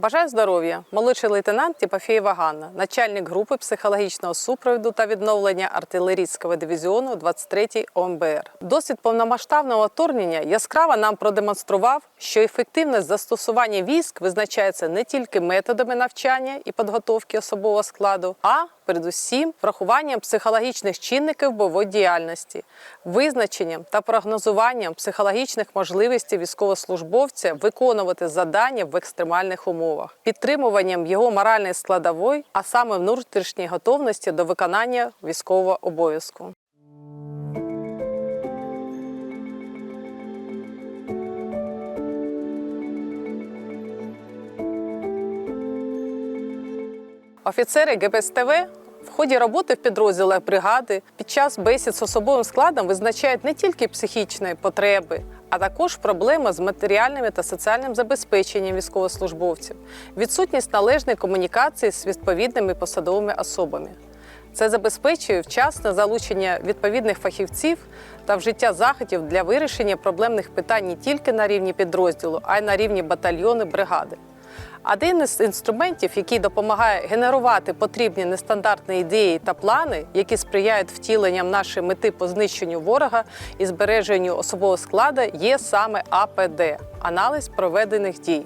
Бажаю здоров'я, молодший лейтенант Тіпофєєва Ганна, начальник групи психологічного супроводу та відновлення артилерійського дивізіону 23-й ОМБР. Досвід повномасштабного вторгнення яскраво нам продемонстрував, що ефективність застосування військ визначається не тільки методами навчання і підготовки особового складу, а передусім врахуванням психологічних чинників бойової діяльності, визначенням та прогнозуванням психологічних можливостей військовослужбовця виконувати завдання в екстремальних умовах, підтримуванням його моральної складової, а саме внутрішньої готовності до виконання військового обов'язку. Офіцери ГБСТВ в ході роботи в підрозділах бригади під час бесід з особовим складом визначають не тільки психічні потреби, а також проблеми з матеріальним та соціальним забезпеченням військовослужбовців, відсутність належної комунікації з відповідними посадовими особами. Це забезпечує вчасне залучення відповідних фахівців та вжиття заходів для вирішення проблемних питань не тільки на рівні підрозділу, а й на рівні батальйону бригади. Один із інструментів, який допомагає генерувати потрібні нестандартні ідеї та плани, які сприяють втіленням нашої мети по знищенню ворога і збереженню особового складу, є саме АПД аналіз проведених дій.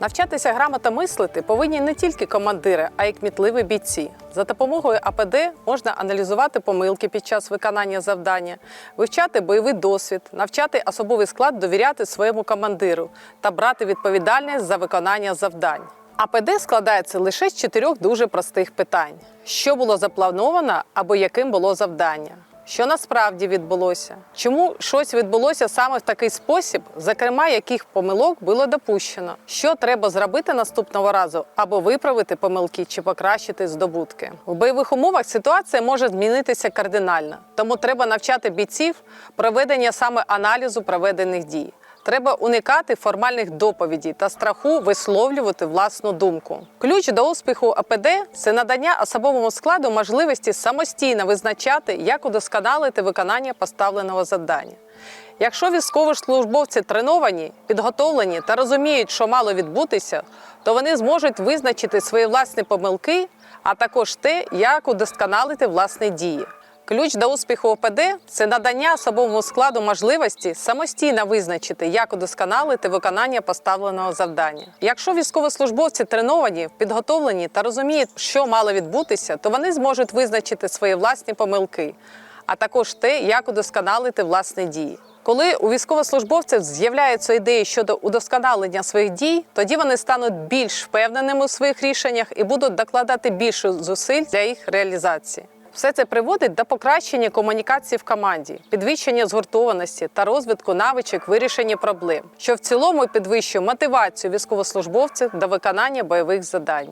Навчатися грамотно мислити повинні не тільки командири, а й кмітливі бійці. За допомогою АПД можна аналізувати помилки під час виконання завдання, вивчати бойовий досвід, навчати особовий склад довіряти своєму командиру та брати відповідальність за виконання завдань. АПД складається лише з чотирьох дуже простих питань: що було заплановано або яким було завдання. Що насправді відбулося? Чому щось відбулося саме в такий спосіб, зокрема, яких помилок було допущено? Що треба зробити наступного разу, або виправити помилки чи покращити здобутки? В бойових умовах ситуація може змінитися кардинально, тому треба навчати бійців проведення саме аналізу проведених дій. Треба уникати формальних доповідей та страху висловлювати власну думку. Ключ до успіху АПД це надання особовому складу можливості самостійно визначати, як удосконалити виконання поставленого завдання. Якщо військовослужбовці треновані, підготовлені та розуміють, що мало відбутися, то вони зможуть визначити свої власні помилки, а також те, як удосконалити власні дії. Ключ до успіху ОПД це надання особовому складу можливості самостійно визначити, як удосконалити виконання поставленого завдання. Якщо військовослужбовці треновані, підготовлені та розуміють, що мало відбутися, то вони зможуть визначити свої власні помилки, а також те, як удосконалити власні дії. Коли у військовослужбовців з'являються ідеї щодо удосконалення своїх дій, тоді вони стануть більш впевненими у своїх рішеннях і будуть докладати більше зусиль для їх реалізації. Все це приводить до покращення комунікації в команді, підвищення згуртованості та розвитку навичок вирішення проблем, що в цілому підвищує мотивацію військовослужбовців до виконання бойових завдань.